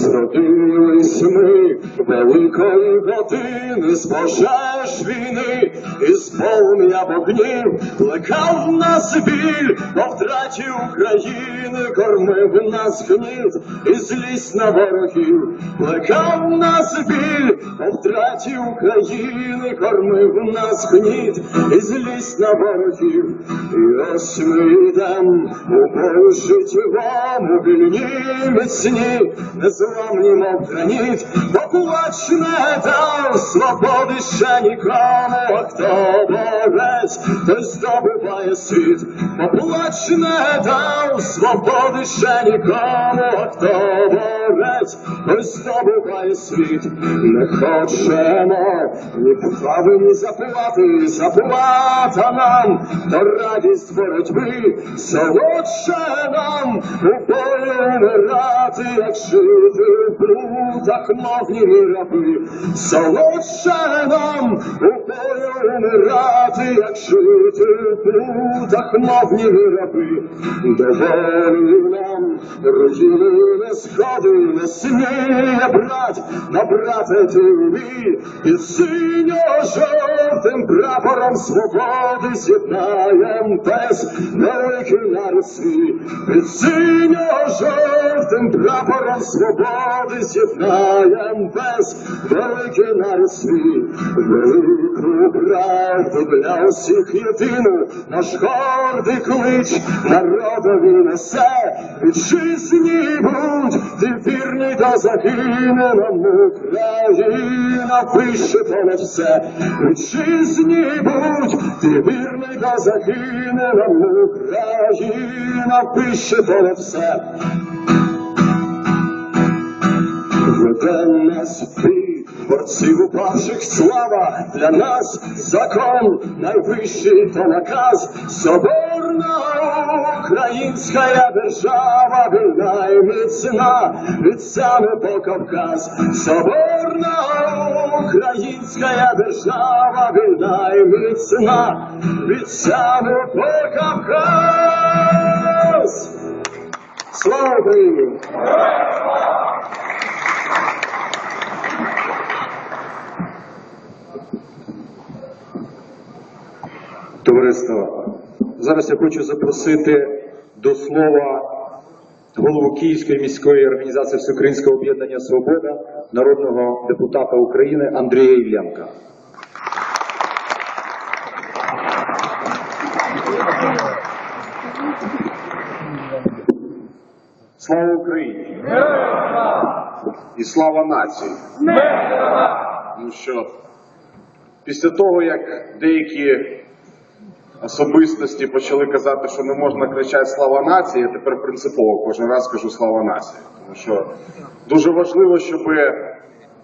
Зродились ми великої години з пожеж війни, і з полум'я вогнів плекав нас біль, по втраті України кормив нас гніт, і злість на ворогів, плекав нас біль, по втраті України кормив нас гніт, і злість на ворогів, і ось ми йдем у бою життєвому вільні міцні, незламні, мов граніт, поплач не дав свободи ще нікому, хто борець, той здобуває світ, поплач не дав свободи ще нікому, хто борець, той здобуває світ, не хочемо ні вправи, ні заплати, заплата нам, то радість боротьби, солодше нам у бою умирати, як жити в брудах, мов раби, солодше нам у бою умирати, як жити мов ні раби, доволі нам руїни не сходи, не сміє брать, набрати тобі і синьо-жовтим прапором свободи з'єднаєм тез великий народ свій. Під синьо-жовтим прапором свободи з'єднаєм тез великий народ свій. Велику правду для усіх єдину, наш гордий клич народові несе. Вітчизні будь, ти вірний до загине нам Україна вище понад все. Вітчизні будь, ти вірний до загине нам Україна вище понад все. Веде нас бій, борців упавших слава, для нас закон найвищий то наказ, соборна українська держава, вільна і міцна, від саме по Кавказ, соборна українська держава, вільна і міцна, від саме по Кавказ. Слава Україні! Товариство, зараз я хочу запросити до слова голову Київської міської організації Всеукраїнського об'єднання Свобода, народного депутата України Андрія Іллєнка. Слава Україні! І слава нації! Ну що, після того, як деякі особистості почали казати, що не можна кричати слава нації, я тепер принципово кожен раз кажу слава нації. Тому що дуже важливо, щоб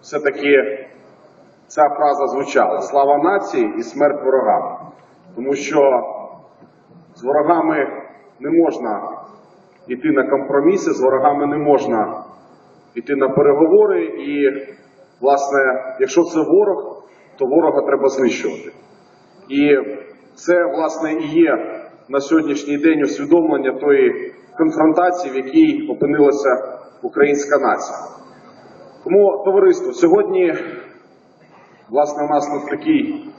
все-таки ця фраза звучала: слава нації і смерть ворогам. Тому що з ворогами не можна йти на компроміси, з ворогами не можна йти на переговори. І, власне, якщо це ворог, то ворога треба знищувати. І це, власне, і є на сьогоднішній день усвідомлення тої конфронтації, в якій опинилася українська нація. Тому, товариство, сьогодні, власне, у нас тут такий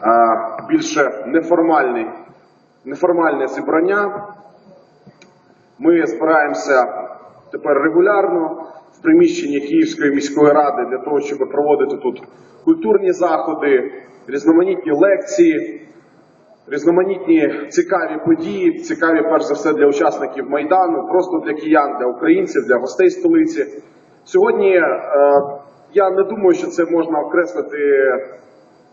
а, більше неформальний, неформальне зібрання. Ми збираємося тепер регулярно в приміщенні Київської міської ради для того, щоб проводити тут культурні заходи, різноманітні лекції, різноманітні цікаві події, цікаві перш за все для учасників майдану, просто для киян, для українців, для гостей столиці. Сьогодні е, я не думаю, що це можна окреслити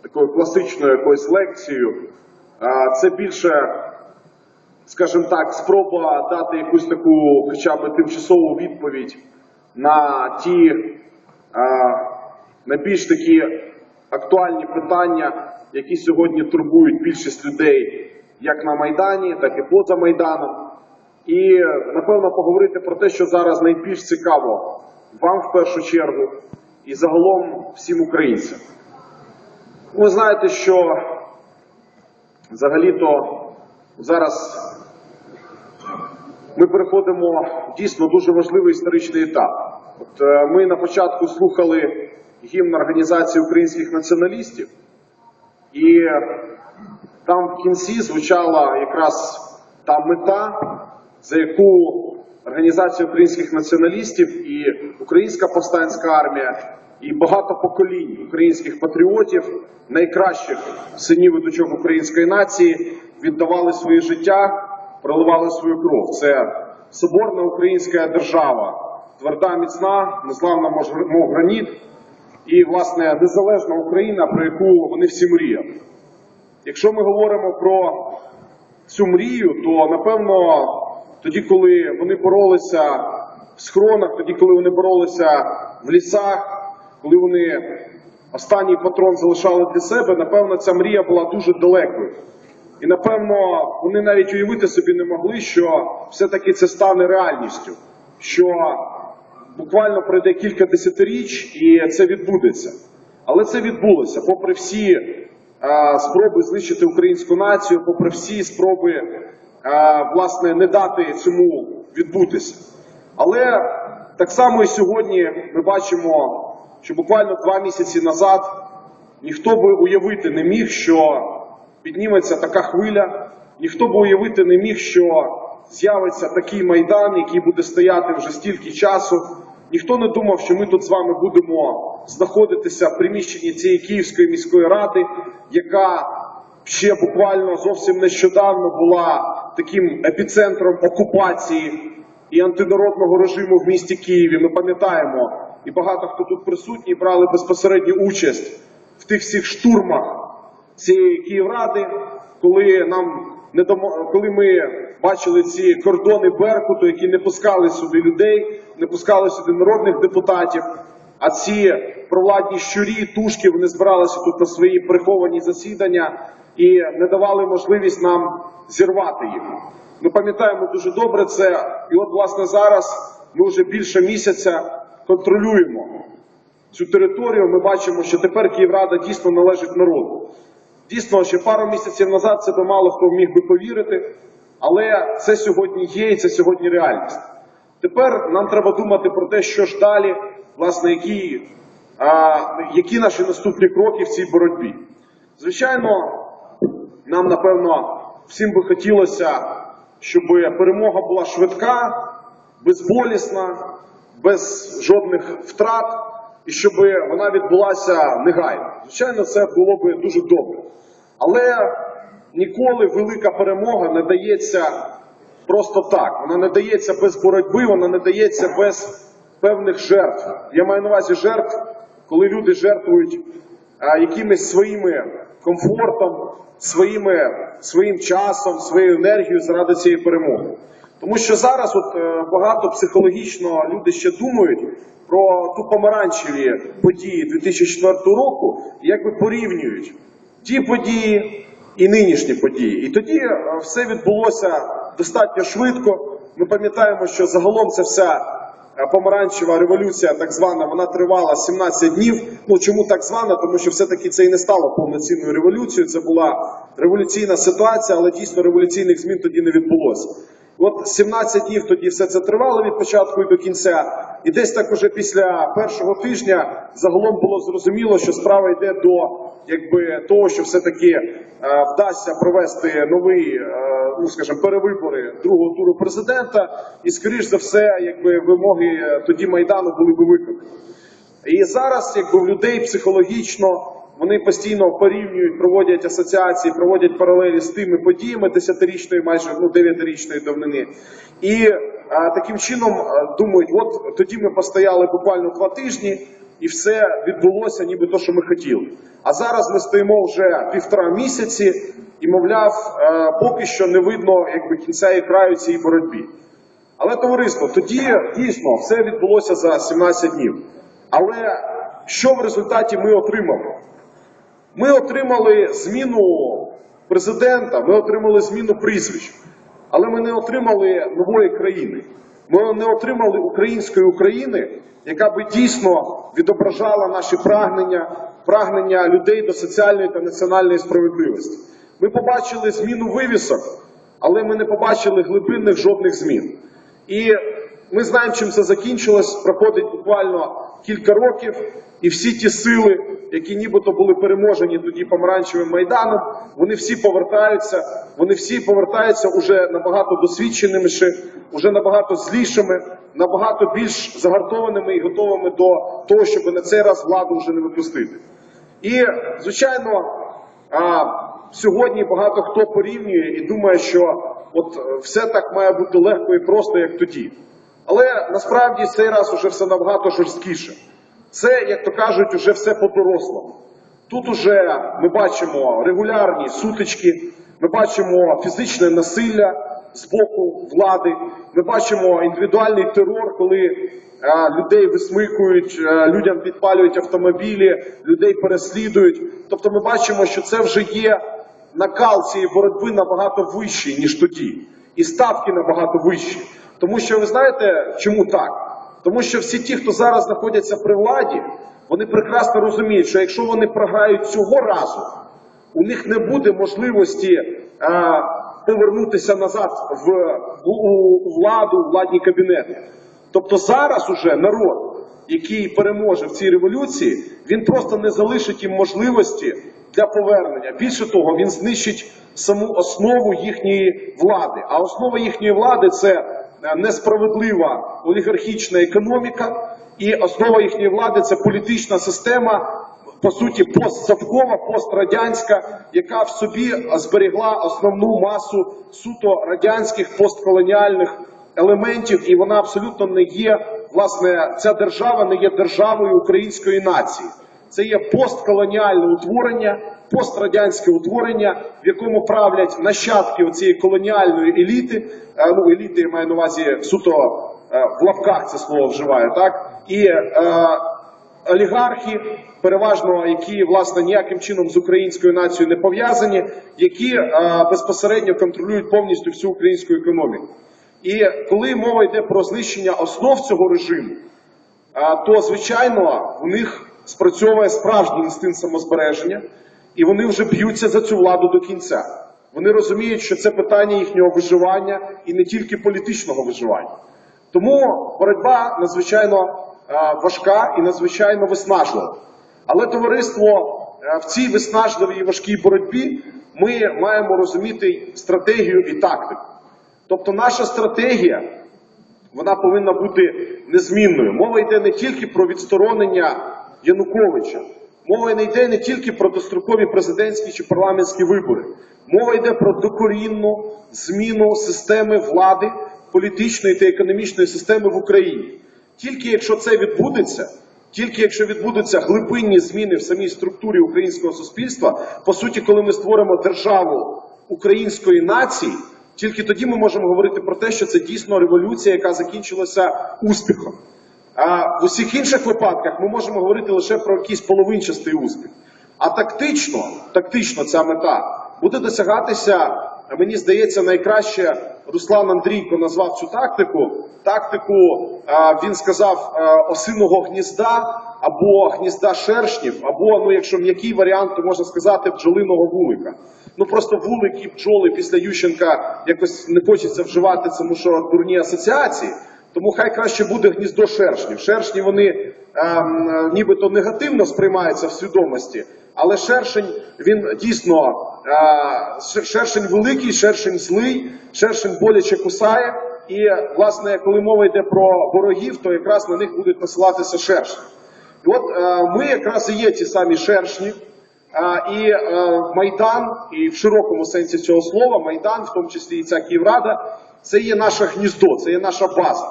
такою класичною якоюсь лекцією. Е, Це більше скажімо так, спроба дати якусь таку хоча б тимчасову відповідь на ті е, найбільш такі актуальні питання, які сьогодні турбують більшість людей як на Майдані, так і поза Майданом. І напевно поговорити про те, що зараз найбільш цікаво вам в першу чергу і загалом всім українцям. Ви знаєте, що взагалі-то зараз ми переходимо дійсно дуже важливий історичний етап. От е, ми на початку слухали гімн Організації українських націоналістів, і там в кінці звучала якраз та мета, за яку Організація українських націоналістів і Українська повстанська армія, і багато поколінь українських патріотів, найкращих синів і дочок української нації, віддавали своє життя, проливали свою кров. Це соборна українська держава, тверда, міцна, незламна мов граніт, і, власне, незалежна Україна, про яку вони всі мріяли. Якщо ми говоримо про цю мрію, то напевно тоді, коли вони боролися в схронах, тоді, коли вони боролися в лісах, коли вони останній патрон залишали для себе, напевно, ця мрія була дуже далекою. І напевно вони навіть уявити собі не могли, що все-таки це стане реальністю, що буквально пройде кілька десятиріч і це відбудеться. Але це відбулося, попри всі е, спроби знищити українську націю, попри всі спроби е, власне не дати цьому відбутися. Але так само і сьогодні ми бачимо, що буквально два місяці назад ніхто би уявити не міг, що підніметься така хвиля, ніхто би уявити не міг, що з'явиться такий майдан, який буде стояти вже стільки часу. Ніхто не думав, що ми тут з вами будемо знаходитися в приміщенні цієї Київської міської ради, яка ще буквально зовсім нещодавно була таким епіцентром окупації і антинародного режиму в місті Києві. Ми пам'ятаємо, і багато хто тут присутній брали безпосередню участь в тих всіх штурмах цієї Київради, коли нам коли ми бачили ці кордони Беркуту, які не пускали сюди людей, не пускали сюди народних депутатів. А ці провладні щурі, тушки, вони збиралися тут на свої приховані засідання і не давали можливість нам зірвати їх. Ми пам'ятаємо дуже добре це, і от власне зараз ми вже більше місяця контролюємо цю територію. Ми бачимо, що тепер Київрада дійсно належить народу. Дійсно, ще пару місяців назад це би мало хто міг би повірити, але це сьогодні є і це сьогодні реальність. Тепер нам треба думати про те, що ж далі, власне, які, а, які наші наступні кроки в цій боротьбі. Звичайно, нам напевно всім би хотілося, щоб перемога була швидка, безболісна, без жодних втрат, і щоб вона відбулася негайно. Звичайно, це було би дуже добре. Але ніколи велика перемога не дається просто так. Вона не дається без боротьби, вона не дається без певних жертв. Я маю на увазі жертв, коли люди жертвують якимись своїми комфортом, своїми, своїм часом, своєю енергією заради цієї перемоги. Тому що зараз от е, багато психологічно люди ще думають про ту помаранчеві події 2004 року, і якби порівнюють ті події і нинішні події. І тоді е, все відбулося достатньо швидко. Ми пам'ятаємо, що загалом ця вся е, помаранчева революція, так звана, вона тривала 17 днів. Ну чому так звана? Тому що все-таки це і не стало повноцінною революцією. Це була революційна ситуація, але дійсно революційних змін тоді не відбулося. От 17 днів тоді все це тривало від початку і до кінця. І десь так уже після першого тижня загалом було зрозуміло, що справа йде до якби того, що все-таки е, вдасться провести новий, е, ну скажімо, перевибори другого туру президента, і скоріш за все, якби вимоги е, тоді майдану були би виконані. І зараз, якби в людей психологічно вони постійно порівнюють, проводять асоціації, проводять паралелі з тими подіями десятирічної, майже ну дев'ятирічної давнини. І а, таким чином думають, от тоді ми постояли буквально два тижні, і все відбулося, ніби то, що ми хотіли. А зараз ми стоїмо вже півтора місяці, і мовляв, а, поки що не видно якби кінця і краю цій боротьбі. Але товариство, тоді дійсно все відбулося за 17 днів. Але що в результаті ми отримали? Ми отримали зміну президента, ми отримали зміну прізвищ, але ми не отримали нової країни. Ми не отримали української України, яка би дійсно відображала наші прагнення, прагнення людей до соціальної та національної справедливості. Ми побачили зміну вивісок, але ми не побачили глибинних жодних змін. І ми знаємо, чим це закінчилось. Проходить буквально кілька років, і всі ті сили, які нібито були переможені тоді помаранчевим майданом, вони всі повертаються. Вони всі повертаються уже набагато досвідченими, уже набагато злішими, набагато більш загартованими і готовими до того, щоб на цей раз владу вже не випустити. І, звичайно, сьогодні багато хто порівнює і думає, що от е, все так має бути легко і просто, як тоді. Але насправді цей раз уже все набагато жорсткіше. Це, як то кажуть, уже все по-дорослому. Тут уже ми бачимо регулярні сутички, ми бачимо фізичне насилля з боку влади, ми бачимо індивідуальний терор, коли людей висмикують, людям підпалюють автомобілі, людей переслідують. Тобто ми бачимо, що це вже є накал цієї боротьби набагато вищий, ніж тоді, і ставки набагато вищі. Тому що ви знаєте, чому так? Тому що всі ті, хто зараз знаходяться при владі, вони прекрасно розуміють, що якщо вони програють цього разу, у них не буде можливості е, повернутися назад в, у, владу, у владні кабінети. Тобто зараз уже народ, який переможе в цій революції, він просто не залишить їм можливості для повернення. Більше того, він знищить саму основу їхньої влади. А основа їхньої влади це несправедлива олігархічна економіка, і основа їхньої влади це політична система, по суті, постсовкова, пострадянська, яка в собі зберігла основну масу суто радянських постколоніальних елементів, і вона абсолютно не є, власне, ця держава не є державою української нації. Це є постколоніальне утворення, пострадянське утворення, в якому правлять нащадки цієї колоніальної еліти. Е, Ну, еліти я маю на увазі суто е, в лапках це слово вживаю, так? І е, олігархи, переважно які власне ніяким чином з українською нацією не пов'язані, які е, безпосередньо контролюють повністю всю українську економіку. І коли мова йде про знищення основ цього режиму, то звичайно в них спрацьовує справжній інстинкт самозбереження, і вони вже б'ються за цю владу до кінця. Вони розуміють, що це питання їхнього виживання і не тільки політичного виживання. Тому боротьба надзвичайно а, важка і надзвичайно виснажлива. Але товариство е, в цій виснажливій і важкій боротьбі ми маємо розуміти стратегію і тактику. Тобто наша стратегія вона повинна бути незмінною. Мова йде не тільки про відсторонення Януковича, мова не йде не тільки про дострокові президентські чи парламентські вибори. Мова йде про докорінну зміну системи влади, політичної та економічної системи в Україні. Тільки якщо це відбудеться, тільки якщо відбудуться глибинні зміни в самій структурі українського суспільства, по суті, коли ми створимо державу української нації, тільки тоді ми можемо говорити про те, що це дійсно революція, яка закінчилася успіхом. А в усіх інших випадках ми можемо говорити лише про якийсь половинчастий успіх. А тактично, тактично ця мета буде досягатися, мені здається, найкраще Руслан Андрійко назвав цю тактику. Тактику він сказав осиного гнізда або гнізда шершнів, або, ну, якщо м'який варіант, то можна сказати бджолиного вулика. Ну просто вулик і бджоли після Ющенка якось не хочеться вживати, тому що дурні асоціації. Тому хай краще буде гніздо шершнів. Шершні вони ем, е, нібито негативно сприймаються в свідомості, але шершень він дійсно е, шершень великий, шершень злий, шершень боляче кусає. І власне, коли мова йде про ворогів, то якраз на них будуть насилатися шершні. І от е, ми якраз і є ті самі шершні. А, І е, Майдан, і в широкому сенсі цього слова, Майдан, в тому числі і ця Київрада, це є наше гніздо, це є наша база.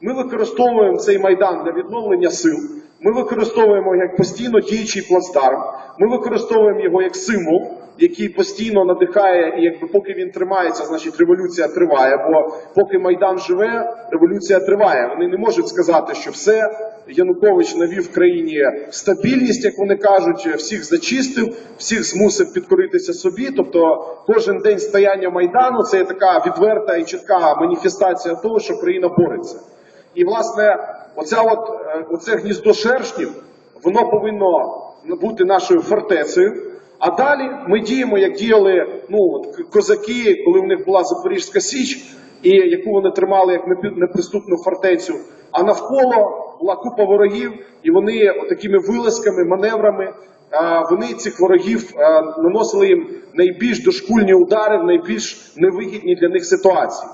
Ми використовуємо цей майдан для відновлення сил. Ми використовуємо як постійно діючий плацдарм. Ми використовуємо його як символ, який постійно надихає, і якби поки він тримається, значить революція триває. Бо поки майдан живе, революція триває. Вони не можуть сказати, що все Янукович навів в країні стабільність, як вони кажуть, всіх зачистив, всіх змусив підкоритися собі. Тобто, кожен день стояння майдану це є така відверта і чітка маніфестація того, що країна бореться. І власне, оця от е, оце гніздо шершнів, воно повинно бути нашою фортецею. А далі ми діємо, як діяли ну, от, козаки, коли в них була Запорізька Січ, і яку вони тримали як неприступну фортецю. А навколо була купа ворогів, і вони такими вилазками, маневрами. Вони цих ворогів наносили їм найбільш дошкульні удари в найбільш невигідні для них ситуації.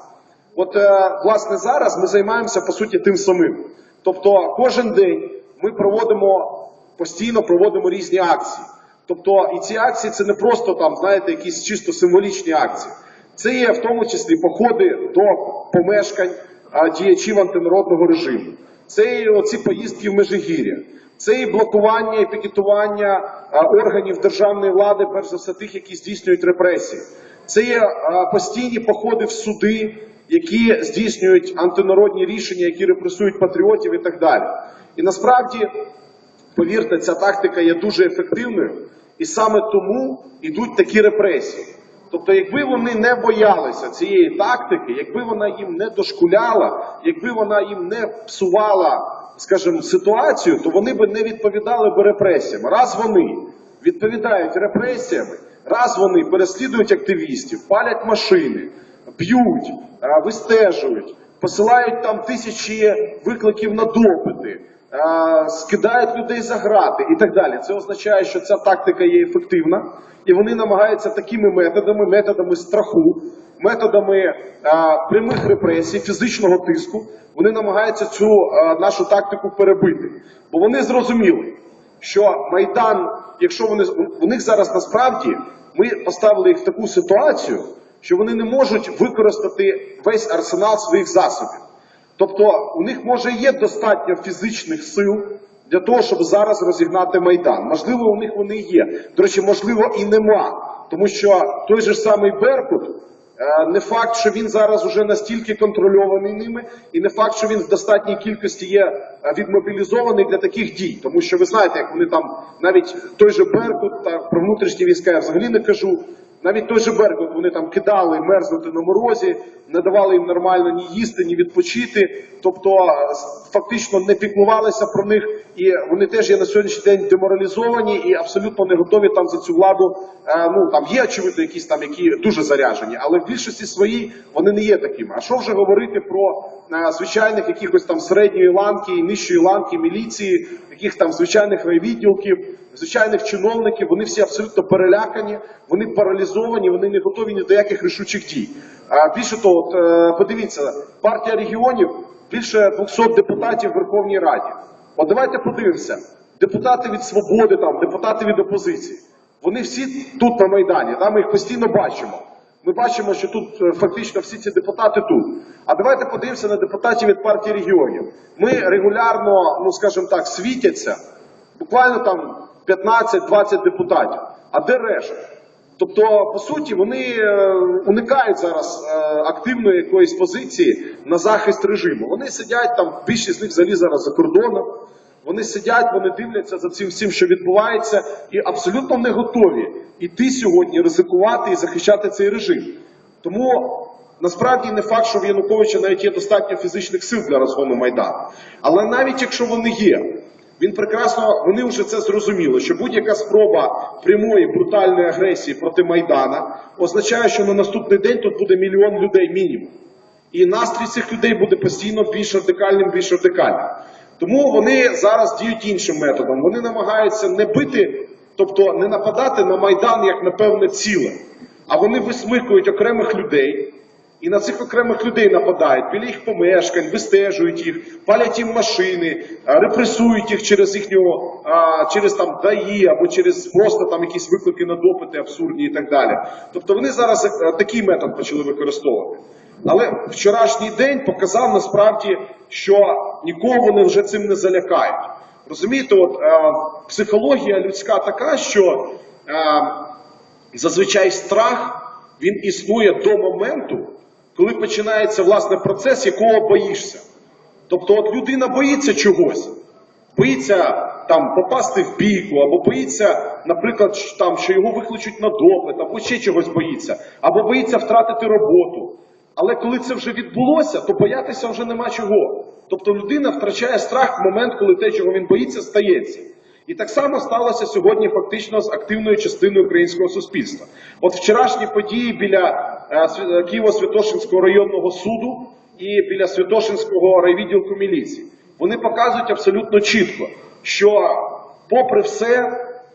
От е, власне зараз ми займаємося по суті тим самим. Тобто кожен день ми проводимо постійно проводимо різні акції. Тобто, і ці акції це не просто там, знаєте, якісь чисто символічні акції. Це є в тому числі походи до помешкань а, діячів антинародного режиму. Це і оці поїздки в Межигір'я. Це і блокування і пікетування а, органів державної влади, перш за все тих, які здійснюють репресії. Це є а, постійні походи в суди, які здійснюють антинародні рішення, які репресують патріотів і так далі. І насправді, повірте, ця тактика є дуже ефективною, і саме тому йдуть такі репресії. Тобто, якби вони не боялися цієї тактики, якби вона їм не дошкуляла, якби вона їм не псувала, скажімо, ситуацію, то вони би не відповідали би репресіям. Раз вони відповідають репресіями, раз вони переслідують активістів, палять машини, б'ють, вистежують, посилають там тисячі викликів на допити, скидають людей за грати і так далі. Це означає, що ця тактика є ефективна, і вони намагаються такими методами, методами страху, методами прямих репресій, фізичного тиску, вони намагаються цю нашу тактику перебити. Бо вони зрозуміли, що Майдан, якщо вони у них зараз насправді ми поставили їх в таку ситуацію, що вони не можуть використати весь арсенал своїх засобів. Тобто у них може є достатньо фізичних сил для того, щоб зараз розігнати майдан. Можливо, у них вони є. До речі, можливо, і нема. Тому що той же ж самий Беркут. е, Не факт, що він зараз уже настільки контрольований ними, і не факт, що він в достатній кількості є е, відмобілізований для таких дій. Тому що ви знаєте, як вони там навіть той же Беркут та про внутрішні війська я взагалі не кажу. Навіть той же Беркут вони там кидали мерзнути на морозі, не давали їм нормально ні їсти, ні відпочити. Тобто фактично не піклувалися про них, і вони теж є на сьогоднішній день деморалізовані і абсолютно не готові там за цю владу. е, Ну там є очевидно якісь там, які дуже заряжені, але в більшості своїй вони не є такими. А що вже говорити про е, звичайних якихось там середньої ланки і нижчої ланки міліції, яких там звичайних райвідділків, звичайних чиновників, вони всі абсолютно перелякані, вони паралізовані, вони не готові ні до яких рішучих дій. А більше того, от, е, подивіться, партія регіонів більше 200 депутатів в Верховній Раді. От давайте подивимося, депутати від свободи, там, депутати від опозиції. Вони всі тут на Майдані, да, ми їх постійно бачимо. Ми бачимо, що тут е, фактично всі ці депутати тут. А давайте подивимося на депутатів від партії регіонів. Ми регулярно, ну скажімо так, світяться, буквально там 15-20 депутатів. А де решта? Тобто, по суті, вони е, уникають зараз е, активної якоїсь позиції на захист режиму. Вони сидять там, більшість з них взагалі зараз за кордоном. Вони сидять, вони дивляться за цим всім, що відбувається, і абсолютно не готові іти сьогодні, ризикувати і захищати цей режим. Тому насправді не факт, що в Януковича навіть є достатньо фізичних сил для розгону Майдану. Але навіть якщо вони є, він прекрасно, вони вже це зрозуміли, що будь-яка спроба прямої брутальної агресії проти Майдана означає, що на наступний день тут буде мільйон людей мінімум. І настрій цих людей буде постійно більш радикальним, більш радикальним. Тому вони зараз діють іншим методом. Вони намагаються не бити, тобто не нападати на Майдан як на певне ціле, а вони висмикують окремих людей. І на цих окремих людей нападають біля їх помешкань, вистежують їх, палять їм машини, репресують їх через їхнього, через там ДАІ або через просто там якісь виклики на допити абсурдні і так далі. Тобто вони зараз е, такий метод почали використовувати. Але вчорашній день показав насправді, що нікого вони вже цим не залякають. Розумієте, от е, психологія людська така, що е, зазвичай страх він існує до моменту, коли починається власне процес, якого боїшся. Тобто, от людина боїться чогось, боїться там попасти в бійку, або боїться, наприклад, там, що його викличуть на допит, або ще чогось боїться, або боїться втратити роботу. Але коли це вже відбулося, то боятися вже нема чого. Тобто людина втрачає страх в момент, коли те, чого він боїться, стається. І так само сталося сьогодні фактично з активною частиною українського суспільства. От вчорашні події біля е, е, Києво-Святошинського районного суду і біля Святошинського райвідділку міліції. Вони показують абсолютно чітко, що попри все,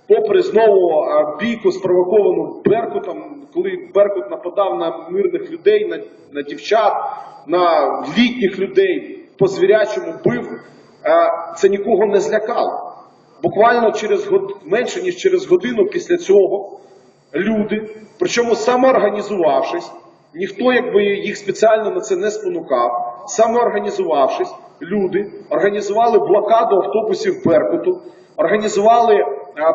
попри знову е, бійку спровоковану Беркутом, коли Беркут нападав на мирних людей, на, на дівчат, на літніх людей, по звірячому бив, це нікого не злякало. Буквально через год... менше ніж через годину після цього люди, причому самоорганізувавшись, ніхто якби їх спеціально на це не спонукав, самоорганізувавшись, люди організували блокаду автобусів Беркуту, організували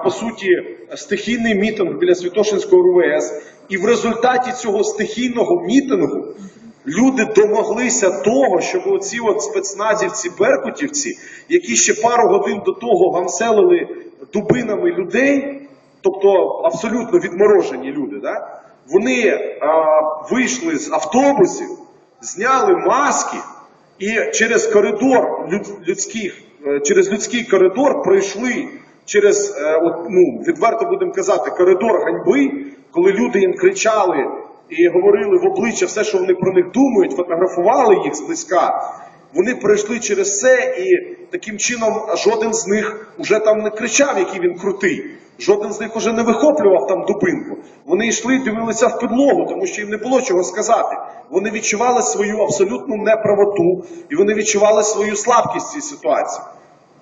по суті стихійний мітинг біля Святошинського РВС, і в результаті цього стихійного мітингу люди домоглися того, щоб оці от спецназівці, беркутівці, які ще пару годин до того гамселили дубинами людей, тобто абсолютно відморожені люди, да? вони а, вийшли з автобусів, зняли маски і через коридор люд- людських, е, через людський коридор пройшли через, е, ну, відверто будемо казати, коридор ганьби, коли люди їм кричали і говорили в обличчя все, що вони про них думають, фотографували їх зблизька. Вони пройшли через це, і таким чином жоден з них уже там не кричав, який він крутий. Жоден з них уже не вихоплював там дубинку. Вони йшли, дивилися в підлогу, тому що їм не було чого сказати. Вони відчували свою абсолютну неправоту, і вони відчували свою слабкість в цій ситуації.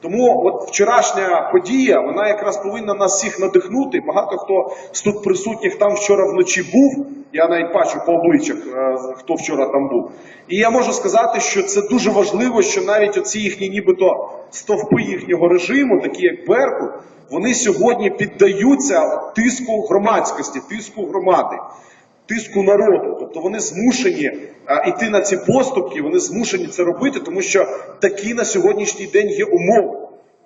Тому от вчорашня подія, вона якраз повинна нас всіх надихнути. Багато хто з тут присутніх там вчора вночі був. Я навіть бачу по обличчях, е, хто вчора там був. І я можу сказати, що це дуже важливо, що навіть оці їхні нібито стовпи їхнього режиму, такі як Беркут, вони сьогодні піддаються тиску громадськості, тиску громади тиску народу. Тобто вони змушені йти на ці поступки, вони змушені це робити, тому що такі на сьогоднішній день є умови.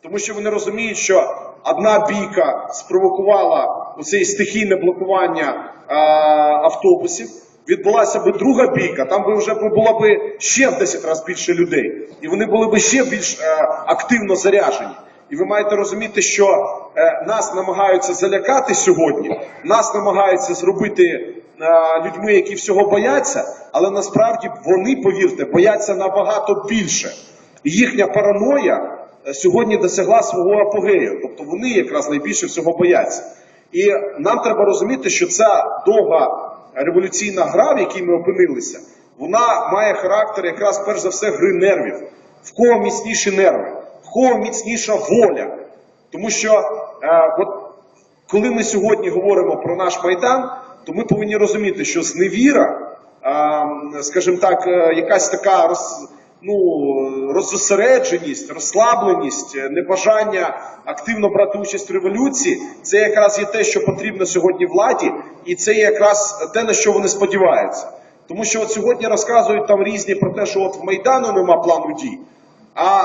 Тому що вони розуміють, що одна бійка спровокувала оце стихійне блокування а, автобусів. Відбулася би друга бійка, там би вже було би ще в 10 разів більше людей, і вони були б ще більш е, активно заряжені. І ви маєте розуміти, що е, нас намагаються залякати сьогодні, нас намагаються зробити людьми, які всього бояться, але насправді вони, повірте, бояться набагато більше. Їхня параноя е, сьогодні досягла свого апогею, тобто вони якраз найбільше всього бояться. І нам треба розуміти, що ця довга революційна гра, в якій ми опинилися, вона має характер якраз перш за все гри нервів. В кого міцніші нерви, в кого міцніша воля. Тому що е, от коли ми сьогодні говоримо про наш майдан, то ми повинні розуміти, що зневіра, скажімо так, е, якась така роз, ну, роззосередженість, розслабленість, е, небажання активно брати участь в революції, це якраз є те, що потрібно сьогодні владі, і це якраз те, на що вони сподіваються. Тому що от сьогодні розказують там різні про те, що от в Майдану нема плану дій. А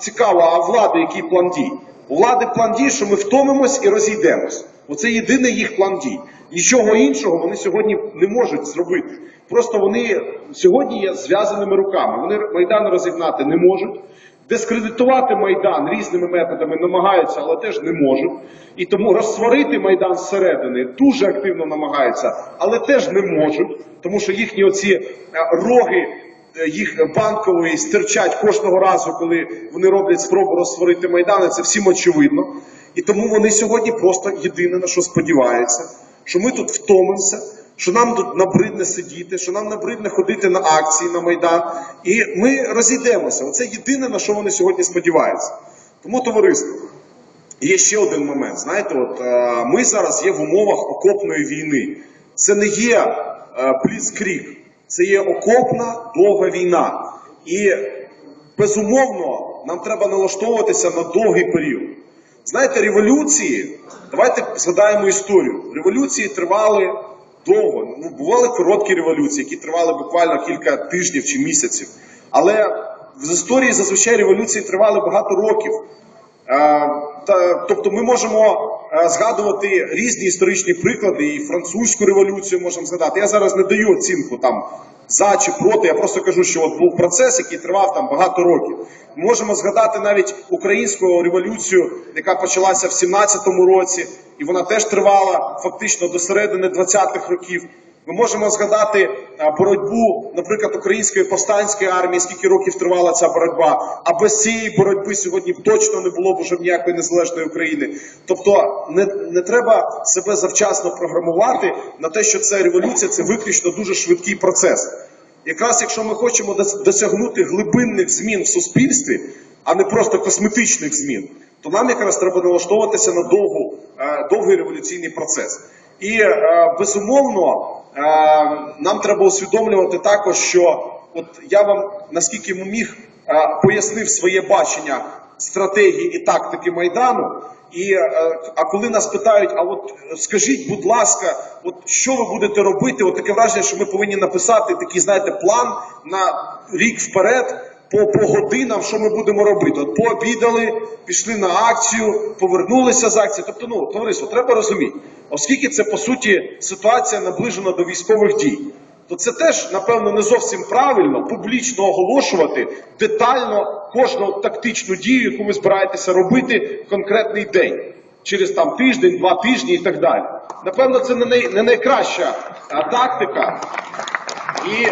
цікаво, а влади який план дій? Влади план дій, що ми втомимось і розійдемось. Оце єдиний їх план дій. Нічого іншого вони сьогодні не можуть зробити. Просто вони сьогодні є зв'язаними руками. Вони майдан розігнати не можуть. Дискредитувати майдан різними методами намагаються, але теж не можуть. І тому розсварити майдан зсередини дуже активно намагаються, але теж не можуть, тому що їхні оці е, роги їх банкової стирчать кожного разу, коли вони роблять спробу розсварити майдани. Це всім очевидно. І тому вони сьогодні просто єдине на що сподіваються, що ми тут втомимося, що нам тут набридне сидіти, що нам набридне ходити на акції на майдан, і ми розійдемося. Оце єдине на що вони сьогодні сподіваються. Тому товариство. Є ще один момент. Знаєте, от е, ми зараз є в умовах окопної війни. Це не є е, бліцкрік, це є окопна довга війна. І безумовно нам треба налаштовуватися на довгий період. Знаєте, революції, давайте згадаємо історію. Революції тривали довго. Ну, бували короткі революції, які тривали буквально кілька тижнів чи місяців. Але в історії зазвичай революції тривали багато років. Е, тобто ми можемо згадувати різні історичні приклади, і французьку революцію можемо згадати. Я зараз не даю оцінку там за чи проти. Я просто кажу, що от був процес, який тривав там багато років. Можемо згадати навіть українську революцію, яка почалася в 17-му році, і вона теж тривала фактично до середини 20-х років. Ми можемо згадати е, боротьбу, наприклад, української повстанської армії, скільки років тривала ця боротьба. А без цієї боротьби сьогодні точно не було б уже ніякої незалежної України. Тобто не, не треба себе завчасно програмувати на те, що це революція, це виключно дуже швидкий процес. Якраз якщо ми хочемо досягнути глибинних змін в суспільстві, а не просто косметичних змін, то нам якраз треба налаштовуватися на довгу, е, довгий революційний процес. І е, безумовно е, нам треба усвідомлювати також, що от я вам наскільки міг е, пояснив своє бачення стратегії і тактики майдану. І а коли нас питають, а от скажіть, будь ласка, от що ви будете робити? От таке враження, що ми повинні написати такий, знаєте, план на рік вперед. По, по годинам, що ми будемо робити? От пообідали, пішли на акцію, повернулися з акції. Тобто, ну, товариство, треба розуміти, оскільки це по суті ситуація наближена до військових дій, то це теж, напевно, не зовсім правильно публічно оголошувати детально кожну тактичну дію, яку ви збираєтеся робити в конкретний день, через там тиждень, два тижні і так далі. Напевно, це не, най, не найкраща а, тактика. І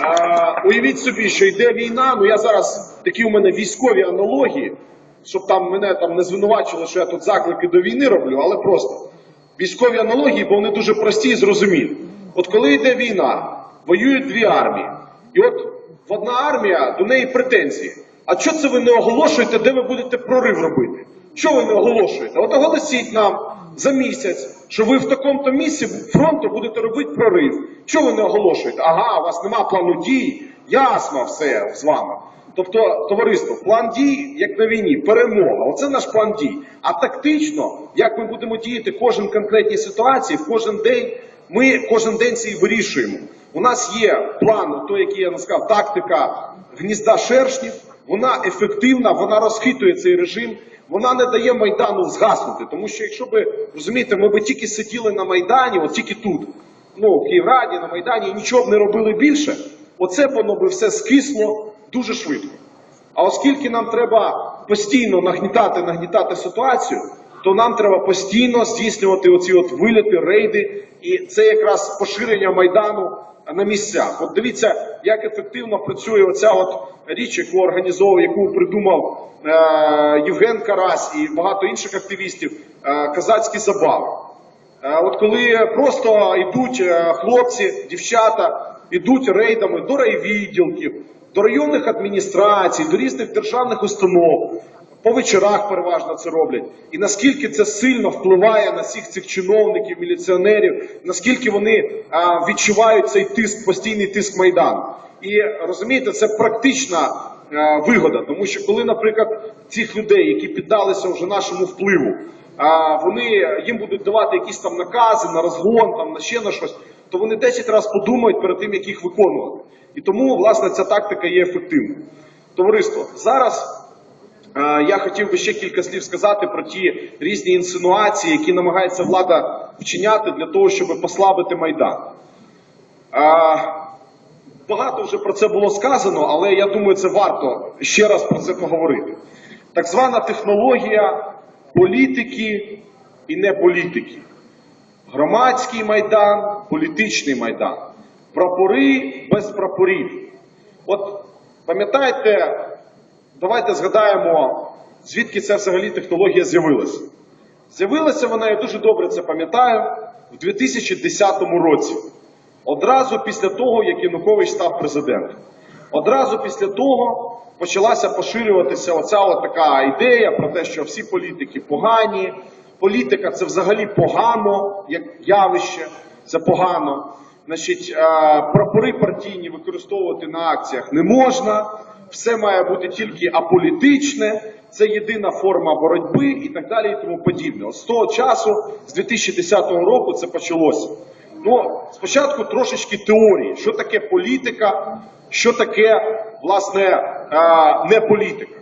е, уявіть собі, що йде війна. Ну я зараз такі у мене військові аналогії, щоб там мене там не звинувачили, що я тут заклики до війни роблю, але просто військові аналогії, бо вони дуже прості і зрозумілі. От коли йде війна, воюють дві армії, і от одна армія до неї претензії. А що це ви не оголошуєте, де ви будете прорив робити? Що ви не оголошуєте? От оголосіть нам за місяць, що ви в такому-то місці фронту будете робити прорив. Що ви не оголошуєте? Ага, у вас нема плану дій, ясно все з вами. Тобто, товариство, план дій, як на війні, перемога. Оце наш план дій. А тактично, як ми будемо діяти кожен конкретній ситуації, в кожен день, ми кожен день це і вирішуємо. У нас є план, той, який я назвав, тактика гнізда шершнів. Вона ефективна, вона розхитує цей режим, вона не дає Майдану згаснути. Тому що, якщо ви розумієте, ми би тільки сиділи на Майдані, от тільки тут, ну, в Київраді, на Майдані, і нічого б не робили більше, оце воно би все скисло дуже швидко. А оскільки нам треба постійно нагнітати, нагнітати ситуацію, то нам треба постійно здійснювати оці от виліти, рейди, і це якраз поширення майдану на місцях. От дивіться, як ефективно працює оця от річ, яку організовував, яку придумав е, Євген Карась і багато інших активістів, е, казацькі забави. Е, От коли просто йдуть е, хлопці, дівчата, йдуть рейдами до райвідділків, до районних адміністрацій, до різних державних установ, по вечорах переважно це роблять. І наскільки це сильно впливає на всіх цих чиновників, міліціонерів, наскільки вони а, відчувають цей тиск, постійний тиск Майдану. І розумієте, це практична е, вигода, тому що коли, наприклад, цих людей, які піддалися вже нашому впливу, а, вони їм будуть давати якісь там накази на розгон, там на ще на щось, то вони 10 разів подумають перед тим, як їх виконувати. І тому, власне, ця тактика є ефективною. Товариство, зараз я хотів би ще кілька слів сказати про ті різні інсинуації, які намагається влада вчиняти для того, щоб послабити майдан. Е, Багато вже про це було сказано, але я думаю, це варто ще раз про це поговорити. Так звана технологія політики і не політики. Громадський майдан, політичний майдан. Прапори без прапорів. От пам'ятаєте, давайте згадаємо, звідки ця взагалі технологія з'явилася. З'явилася вона, я дуже добре це пам'ятаю, в 2010 році. Одразу після того, як Янукович став президентом. Одразу після того почалася поширюватися оця така ідея про те, що всі політики погані, політика це взагалі погано, як явище, це погано. Значить, е, прапори партійні використовувати на акціях не можна, все має бути тільки аполітичне, це єдина форма боротьби і так далі, і тому подібне. От з того часу, з 2010 року, це почалося. Ну, спочатку трошечки теорії, що таке політика, що таке, власне, не політика.